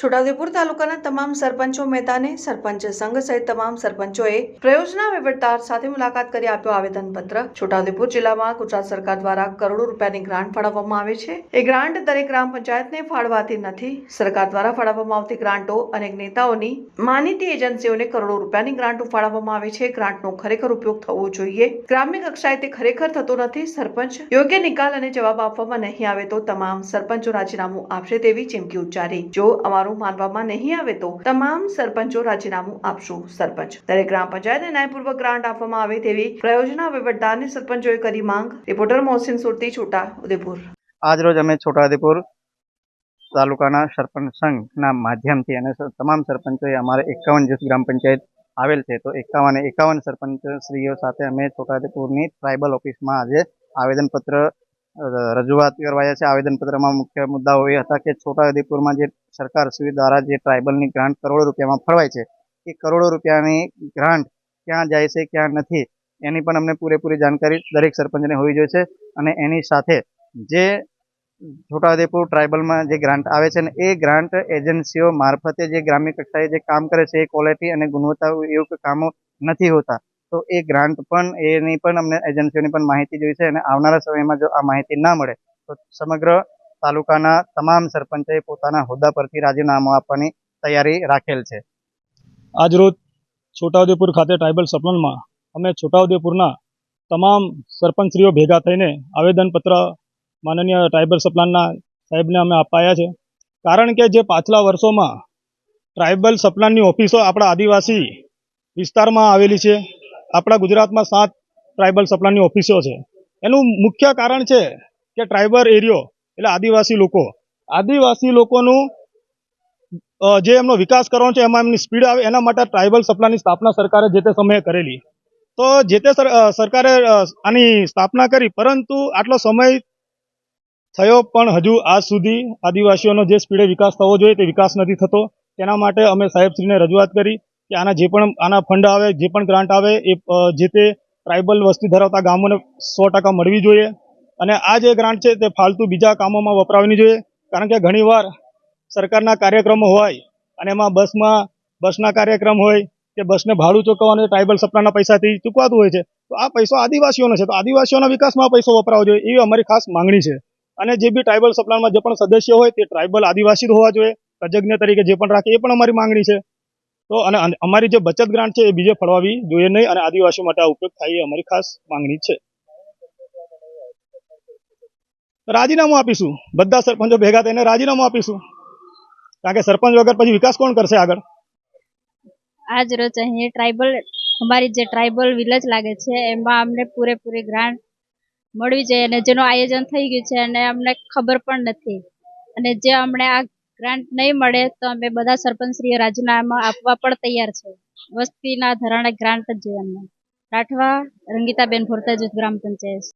છોટાઉદેપુર તાલુકાના તમામ સરપંચો મહેતાને સરપંચ સંઘ સહિત તમામ સરપંચોએ પ્રયોજના વહીવટદાર સાથે મુલાકાત કરી આપ્યો આવેદનપત્ર. છોટાઉદેપુર જિલ્લામાં ગુજરાત સરકાર દ્વારા કરોડો રૂપિયાની ગ્રાન્ટ ફાળવવામાં આવે છે. એ ગ્રાન્ટ દરેક ગ્રામ પંચાયતને ફાળવાતી નથી. સરકાર દ્વારા ફાળવવામાં આવતી ગ્રાન્ટો અનેક નેતાઓની માનીતી એજન્સીઓને કરોડો રૂપિયાની ગ્રાન્ટો ફાળવવામાં આવે છે. ગ્રાન્ટનો ખરેખર ઉપયોગ થવો જોઈએ. ગ્રામ્ય કક્ષાએ તે ખરેખર થતો નથી. સરપંચ યોગ્ય નિકાલ અને જવાબ આપવામાં નહીં આવે તો તમામ સરપંચો રાજીનામું આપશે તેવી ચીમકી ઉચ્ચારી. જો અમારું માનવામાં નહીં આવે તો તમામ સરપંચો રાજીનામું આપશું, સરપંચ. દરેક ગ્રામ પંચાયતને ન્યાયપૂર્વક ગ્રાન્ટ આપવામાં આવે તેવી પ્રયોજના વહીવટદારની સરપંચોએ કરી માંગ. રિપોર્ટર મોહસિન સુરતી, છોટા ઉદેપુર. આજરોજ અમે છોટાઉદેપુર તાલુકાના સરપંચ સંઘના માધ્યમથી અને તમામ સરપંચોએ અમારે એકાવન જૂથ ગ્રામ પંચાયત આવેલ છે. તો એકાવન એકાવન સરપંચ શ્રીઓ સાથે અમે છોટાઉદેપુરની ટ્રાઇબલ ઓફિસમાં આજે આવેદનપત્ર રજૂઆત કરવાયા છે. આવેદનપત્રમાં મુખ્ય મુદ્દાઓ એ હતા કે છોટાઉદેપુરમાં જે સરકાર શ્રી દ્વારા જે ટ્રાઇબલની ગ્રાન્ટ કરોડો રૂપિયામાં ફળવાય છે, એ કરોડો રૂપિયાની ગ્રાન્ટ ક્યાં જાય છે, ક્યાં નથી, એની પણ અમને પૂરેપૂરી જાણકારી દરેક સરપંચને હોવી જોઈએ છે. અને એની સાથે જે છોટાઉદેપુર ટ્રાઇબલમાં જે ગ્રાન્ટ આવે છે ને, એ ગ્રાન્ટ એજન્સીઓ મારફતે જે ગ્રામ્ય કક્ષાએ જે કામ કરે છે, એ ક્વોલિટી અને ગુણવત્તાયુક્ત કામો નથી હોતા. તો એ ગ્રાન્ટ પણ, એની પણ અમને એજન્સીઓની પણ માહિતી જોઈ છે અને આવનારા સમયમાં જો આ માહિતી ના મળે, તો સમગ્ર તાલુકાના તમામ સરપંચે પોતાના હોદ્દા પરથી રાજીનામું આપવાની તૈયારી રાખેલ છે. આજરોજ છોટાઉદેપુર ખાતે ટ્રાઇબલ સપ્લનમાં અમે છોટાઉદેપુરના તમામ સરપંચશ્રીઓ ભેગા થઈને આવેદનપત્ર માનનીય ટ્રાઇબલ સપ્લાનના સાહેબને અમે અપાયા છે. કારણ કે જે પાછલા વર્ષોમાં ટ્રાઇબલ સપ્લાનની ઓફિસો આપણા આદિવાસી વિસ્તારમાં આવેલી છે આપણા ગુજરાતમાં સાત ટ્રાઇબલ સપ્લાનની ઓફિસો છે. એનું મુખ્ય કારણ છે કે ટ્રાઇબલ એરિયો એટલે આદિવાસી લોકો. આદિવાસી લોકોનું જે એમનો વિકાસ કરવાનો છે, એમાં એમની સ્પીડ આવે, એના માટે ટ્રાઇબલ સપ્લાયની સ્થાપના સરકારે જે તે સમયે કરેલી. તો જે તે સર- સરકારે આની સ્થાપના કરી, પરંતુ આટલો સમય થયો પણ હજુ આજ સુધી આદિવાસીઓનો જે સ્પીડે વિકાસ થવો જોઈએ તે વિકાસ નથી થતો. તેના માટે અમે સાહેબશ્રીને રજૂઆત કરી. કે આના જે પણ, આના ફંડ આવે, જે પણ ગ્રાન્ટ આવે, એ જે તે ટ્રાઇબલ વસ્તી ધરાવતા ગામોને સો મળવી જોઈએ. અને આ જે ગ્રાન્ટ છે તે ફાલતુ બીજા કામોમાં વપરાવવી જોઈએ. કારણ કે ઘણીવાર સરકારના કાર્યક્રમો હોય અને એમાં બસમાં, બસના કાર્યક્રમ હોય કે બસને ભાડું ચૂકવવાનું ટ્રાઇબલ સપ્લાયના પૈસાથી ચૂકવાતું હોય છે, તો આ પૈસો આદિવાસીઓનો છે. તો આદિવાસીઓના વિકાસમાં પૈસો વપરાવો જોઈએ, એવી અમારી ખાસ માંગણી છે. અને જે બી ટ્રાઇબલ સપ્લાયમાં જે પણ સદસ્ય હોય તે ટ્રાઇબલ આદિવાસી હોવા જોઈએ. તજજ્ઞ તરીકે જે પણ રાખે એ પણ અમારી માંગણી છે. તો અને અમારી જે બચત ગ્રાન્ટ છે એ બીજે ફળવાવી જોઈએ નહીં અને આદિવાસીઓ માટે આ ઉપયોગ થાય એ અમારી ખાસ માંગણી છે. રાજીનામું આપીશું. બધા સરપંચો ભેગા થઈને રાજીનામું આપીશું. કારણ કે સરપંચ વગર પછી વિકાસ કોણ કરશે આગળ? આજ રોજ અહીં ટ્રાઇબલ અમારી જે ટ્રાઇબલ વિલેજ લાગે છે, એમાં અમને પૂરેપૂરી ગ્રાન્ટ મળવી જોઈએ અને જેનું આયોજન થઈ ગયું છે અને અમને ખબર પણ નથી. અને જે અમને આ ગ્રાન્ટ નહીં મળે તો અમે બધા સરપંચશ્રીએ રાજીનામા આપવા પણ તૈયાર છે. વસ્તીના ધોરણે ગ્રાન્ટ જોઈએ અમને રાઠવા, રંગીતાબેન ફોરતા જૂથ ગ્રામ પંચાયત.